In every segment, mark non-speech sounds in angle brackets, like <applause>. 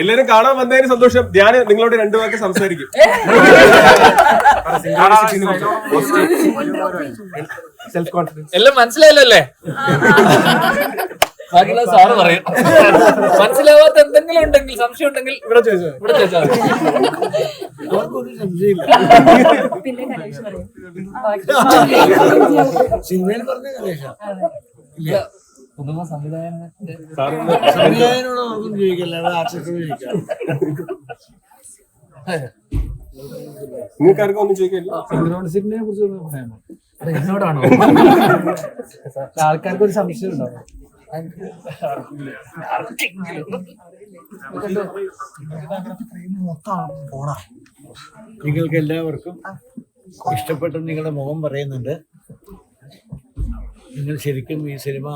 എല്ലാരും കാണാൻ വന്നതിന് സന്തോഷം. ഞാൻ നിങ്ങളോട് രണ്ടു വാക്ക് സംസാരിക്കും. സെൽഫ് കോൺഫിഡൻസ് എല്ലാം മനസ്സിലായല്ലോ അല്ലേ? ബാക്കിയുള്ള സാറ് പറയും. മനസ്സിലാവാത്ത എന്തെങ്കിലും ഉണ്ടെങ്കിൽ സംശയം ഉണ്ടെങ്കിൽ ഇവിടെ ചോദിച്ചോ? ഇവിടെ ചോദിച്ചാൽ സിനിമയിൽ പറഞ്ഞ പുതുമ സംവിധായകന്റെ <laughs> സംവിധായകനോട് നമുക്കും ചോദിക്കില്ല അവിടെ ആർട്ടിസ്റ്റോട് ചോദിക്കാം നിങ്ങൾക്ക് ആർക്കും ഒന്നും ചോദിക്കില്ല സിനിമയെ കുറിച്ച് ഒന്ന് പറയാമോ? അത് എന്നോടാണോ? <laughs> ആൾക്കാർക്ക് ഒരു സംശയം ഉണ്ടാവും നിങ്ങൾക്ക് എല്ലാവർക്കും ഇഷ്ടപ്പെട്ട നിങ്ങളുടെ മുഖം പറയുന്നുണ്ട്. നിങ്ങൾ ശരിക്കും ഈ സിനിമ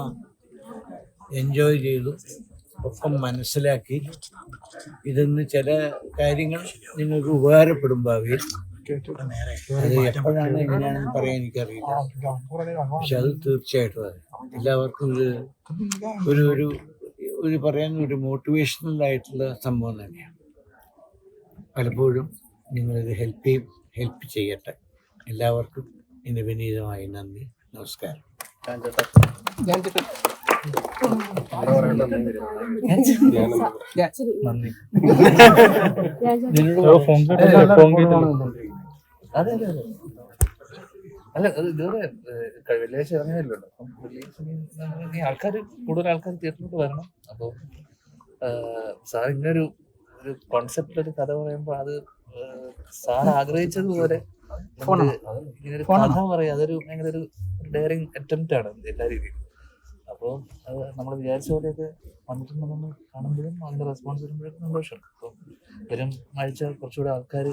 എൻജോയ് ചെയ്തു ഒപ്പം മനസ്സിലാക്കി. ഇതിന്ന് ചില കാര്യങ്ങൾ നിങ്ങൾക്ക് ഉപകാരപ്പെടും ഭാവിയിൽ. എപ്പോഴാണ് എങ്ങനെയാണെന്ന് പറയാൻ എനിക്കറിയില്ല. പക്ഷെ അത് തീർച്ചയായിട്ടും അതെ. എല്ലാവർക്കും ഇത് ഒരു ഒരു ഒരു പറയാൻ ഒരു മോട്ടിവേഷണൽ ആയിട്ടുള്ള സംഭവം തന്നെയാണ്. പലപ്പോഴും നിങ്ങളിത് ഹെൽപ്പ് ചെയ്യും ഹെൽപ്പ് ചെയ്യട്ടെ. എല്ലാവർക്കും എന്റെ വിനീതമായി നന്ദി. നമസ്കാരം. ഞാൻ അല്ല അത് ഇതുവരെ വെള്ളിയാഴ്ച ഇറങ്ങിയല്ലോ അപ്പം വെള്ളിയാഴ്ച ആൾക്കാർ കൂടുതൽ ആൾക്കാർ തിയേറ്ററിലോട്ട് വരണം അപ്പോൾ സാർ ഇങ്ങനൊരു ഒരു കോൺസെപ്റ്റ് ഒരു കഥ പറയുമ്പോൾ അത് സാർ ആഗ്രഹിച്ചതുപോലെ ഇങ്ങനൊരു കഥ പറയാം. അതൊരു ഭയങ്കര ഒരു ഡെയറിങ് അറ്റംപ്റ്റ് ആണ്. എല്ലാ രീതിയിലും. അപ്പോൾ അത് നമ്മൾ വിചാരിച്ച പോലെയൊക്കെ വന്നിട്ടുണ്ടെന്ന് കാണുമ്പോഴും അതിന്റെ റെസ്പോൺസ് വരുമ്പോഴൊക്കെ സന്തോഷമാണ് അപ്പം വരും ആഴ്ച കുറച്ചുകൂടെ ആൾക്കാർ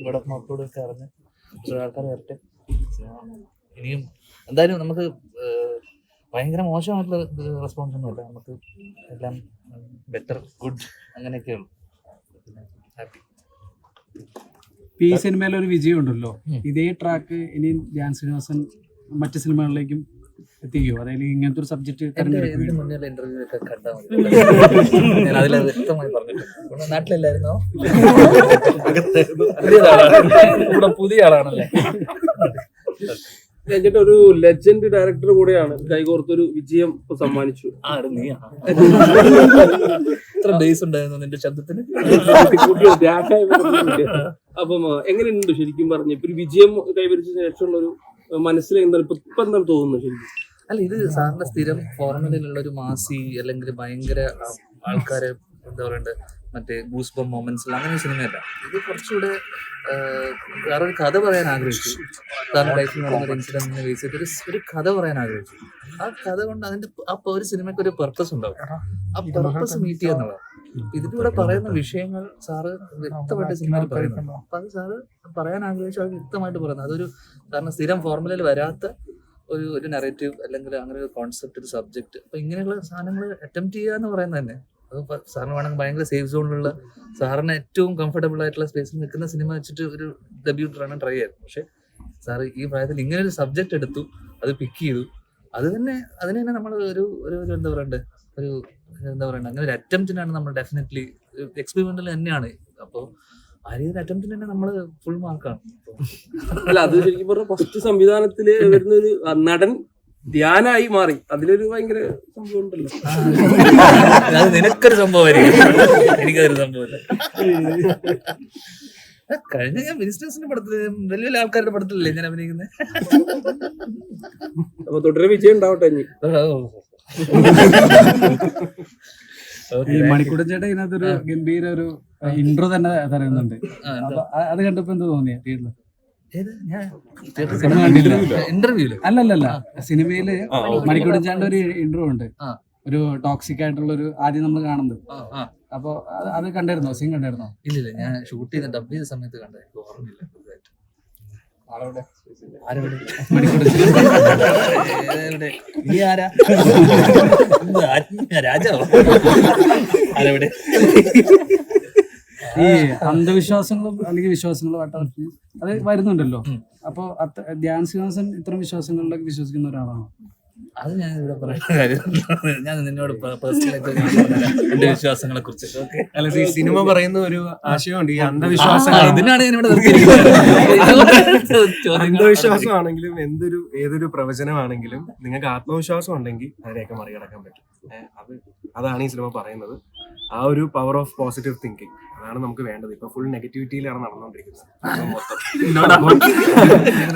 ഇവിടെ മക്കളോട് ഒക്കെ അറിഞ്ഞ് കുറച്ചുകൂടെ ആൾക്കാർ വരട്ടെ. ഇനിയും എന്തായാലും നമുക്ക് ഭയങ്കര മോശമായിട്ടുള്ള റെസ്പോൺസ് ഒന്നുമില്ല നമുക്ക് എല്ലാം ബെറ്റർ ഗുഡ് അങ്ങനെയൊക്കെയുള്ളൂ ഹാപ്പി ഈ സിനിമയിൽ ഒരു വിജയം ഉണ്ടല്ലോ ഇതേ ട്രാക്ക് ഇനി ധ്യാൻ ശ്രീനിവാസൻ മറ്റ് സിനിമകളിലേക്കും എത്തിക്കുമോ അതായത് ഇങ്ങനത്തെ ഒരു സബ്ജക്ട് കണ്ടാൽ ഞാൻ അതിൽ വ്യക്തമായി പറഞ്ഞിട്ടുണ്ട്. ഇവിടെ നാട്ടിലല്ലായിരുന്നോ? പുതിയ ആളാണ് ഇവിടെ പുതിയ ആളാണല്ലേ രഞ്ജിത്ത് ഒരു ലെജൻഡ് ഡയറക്ടർ കൂടെയാണ് കൈകോർത്തൊരു വിജയം സമ്മാനിച്ചു. ഇത്ര ബേസ് ഉണ്ടായിരുന്നു നിന്റെ ശബ്ദത്തിന്. അപ്പം എങ്ങനെയുണ്ട് ശരിക്കും പറഞ്ഞ? ഇപ്പൊ ഒരു വിജയം കൈവരിച്ച ശേഷമുള്ള ഒരു മനസ്സിൽ എന്താണ് ഇപ്പൊ ഇപ്പൊ എന്താണ് അല്ല ഇത് സാറിന്റെ സ്ഥിരം ഫോർമുലയിലുള്ള ഒരു മാസി അല്ലെങ്കിൽ ഭയങ്കര ആൾക്കാരെ എന്താ പറയണ്ടേ മറ്റേ ഗൂസ് ബം മൊമെന്റ്സ് അങ്ങനെ സിനിമയല്ല. ഇത് കുറച്ചുകൂടെ വേറെ ഒരു കഥ പറയാൻ ആഗ്രഹിച്ചു. സാറിന്റെ ലൈഫിൽ നടന്ന ഒരു ഇൻസിഡന്റിനെ ബേസ് ചെയ്തിട്ട് ഒരു കഥ പറയാൻ ആഗ്രഹിച്ചു. ആ കഥ കൊണ്ട് അതിന്റെ ആ ഒരു സിനിമയ്ക്ക് ഒരു പർപ്പസ് ഉണ്ടാവും. ആ പർപ്പസ് മീറ്റ് ചെയ്യുന്നതാണ്. ഇതിലൂടെ പറയുന്ന വിഷയങ്ങൾ സാറ് വ്യക്തമായിട്ട് സിനിമയിൽ പറയുന്നു അപ്പൊ അത് സാറ് പറയാൻ ആഗ്രഹിച്ചു അത് വ്യക്തമായിട്ട് പറയുന്നത് അതൊരു കാരണം സ്ഥിരം ഫോർമുലയിൽ വരാത്ത ഒരു ഒരു നെറേറ്റീവ് അല്ലെങ്കിൽ അങ്ങനെ ഒരു കോൺസെപ്റ്റ് ഒരു സബ്ജക്ട് അപ്പൊ ഇങ്ങനെയുള്ള സാധനങ്ങൾ അറ്റംപ്റ്റ് ചെയ്യുക എന്ന് പറയുന്നത് തന്നെ. അത് സാറിന് വേണമെങ്കിൽ ഭയങ്കര സേഫ് സോണിലുള്ള സാറിന് ഏറ്റവും കംഫർട്ടബിൾ ആയിട്ടുള്ള സ്പേസിൽ നിൽക്കുന്ന സിനിമ വെച്ചിട്ട് ഒരു ഡെബ്യൂട്ട് റൺ ട്രൈ ചെയ്യാറ് പക്ഷെ സാർ ഈ പ്രായത്തിൽ ഇങ്ങനെ ഒരു സബ്ജക്ട് എടുത്തു അത് പിക്ക് ചെയ്തു. അത് തന്നെ അതിന് തന്നെ നമ്മൾ ഒരു ഒരു എന്താ പറയണ്ടേ ഒരു എന്താ പറയണ്ടേ അങ്ങനെ ഒരു അറ്റംപ്റ്റിനാണ് നമ്മൾ ഡെഫിനറ്റ്ലി എക്സ്പെരിമെന്റൽ തന്നെയാണ്. അപ്പോൾ ആ രീതിയിൽ അറ്റംപ്റ്റിന് തന്നെ നമ്മൾ ഫുൾ മാർക്കാണ് അല്ല അത് ശരിക്കും പറഞ്ഞ ഫസ്റ്റ് സംവിധാനത്തിൽ വരുന്ന ഒരു നടൻ ധ്യാനായി മാറി. അതിലൊരു ഭയങ്കര സംഭവം ഉണ്ടല്ലോ. അത് നിനക്കൊരു സംഭവമായിരിക്കും. എനിക്കതൊരു സംഭവമില്ല. കഴിഞ്ഞ ഞാൻ ബിസിനസിന്റെ പടത്തിൽ വലിയ വലിയ ആൾക്കാരുടെ പടത്തിലല്ലേ ഞാൻ അഭിനയിക്കുന്നത് അപ്പൊ തുടരെ വിജയം ഉണ്ടാവട്ടെ ഇനി. ഈ മണിക്കൂടൻ ചേട്ടൻ ഇതിനകത്തൊരു ഗംഭീര ഒരു ഇൻട്രോ തന്നെ തരുന്നുണ്ട്. അപ്പൊ അത് കണ്ടപ്പോ എന്ത് തോന്നിയ തിയേറ്ററിൽ ഇന്റർവ്യൂൽ അല്ലല്ലല്ല സിനിമയിൽ. മണിക്കൂടൻ ചേട്ടന്റെ ഒരു ഇൻട്രോ ഉണ്ട്. ആ. ഒരു ടോക്സിക് ആയിട്ടുള്ള ഒരു ആദ്യം നമ്മൾ കാണുന്നത്. അപ്പൊ അത് കണ്ടായിരുന്നോ? സീൻ കണ്ടായിരുന്നോ? ഇല്ലില്ല ഞാൻ ഷൂട്ട് ചെയ്ത ഡബ് ചെയ്ത സമയത്ത് കണ്ടത്. ഓർമ്മയില്ല രാജാവോ. ആരെവിടെ? ഈ അന്ധവിശ്വാസങ്ങളും അല്ലെങ്കിൽ വിശ്വാസങ്ങളും ആയിട്ട് അത് വരുന്നുണ്ടല്ലോ. അപ്പൊ അത്ത- ധ്യാൻ ശ്രീനിവാസൻ ഇത്തരം വിശ്വാസങ്ങളിലൊക്കെ വിശ്വസിക്കുന്ന ഒരാളാണോ? അത് ഞാൻ ഇവിടെ പറയുന്ന കാര്യം <laughs> ഞാൻ നിന്നോട് പേഴ്സണലായിട്ട് എന്റെ വിശ്വാസങ്ങളെ കുറിച്ച് അല്ല ഈ സിനിമ പറയുന്ന ഒരു ആശയമുണ്ട് ഈ അന്ധവിശ്വാസങ്ങൾ. ഇതിനാണ് ഞാൻ ഇവിടെ നിർത്തിയിരിക്കുന്നത്. അന്ധവിശ്വാസമാണെങ്കിലും എന്തൊരു ഏതൊരു പ്രവചനമാണെങ്കിലും നിങ്ങൾക്ക് ആത്മവിശ്വാസം ഉണ്ടെങ്കിൽ അതിനെയൊക്കെ മറികടക്കാൻ പറ്റും. അത് അതാണ് ഈ സിനിമ പറയുന്നത്. ആ ഒരു പവർ ഓഫ് പോസിറ്റീവ് തിങ്കിങ് അതാണ് നമുക്ക് വേണ്ടത്. ഇപ്പൊ ഫുൾ നെഗറ്റിവിറ്റിയിലാണ് നടന്നുകൊണ്ടിരിക്കുന്നത്.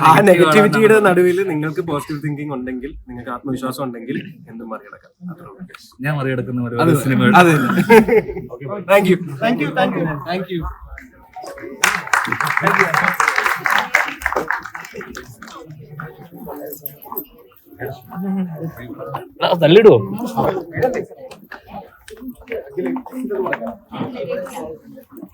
ആ നെഗറ്റിവിറ്റിയുടെ നടുവിൽ നിങ്ങൾക്ക് പോസിറ്റീവ് തിങ്കിങ് ഉണ്ടെങ്കിൽ നിങ്ങൾക്ക് ആത്മവിശ്വാസം ഉണ്ടെങ്കിൽ എന്തും മറികടക്കാം. ഞാൻ മറികടക്കുന്ന ഒരു അത് സിനിമ. അതെ thank you thank you thank you thank you തള്ളിടുവോ 그래, 힘들어 말이야.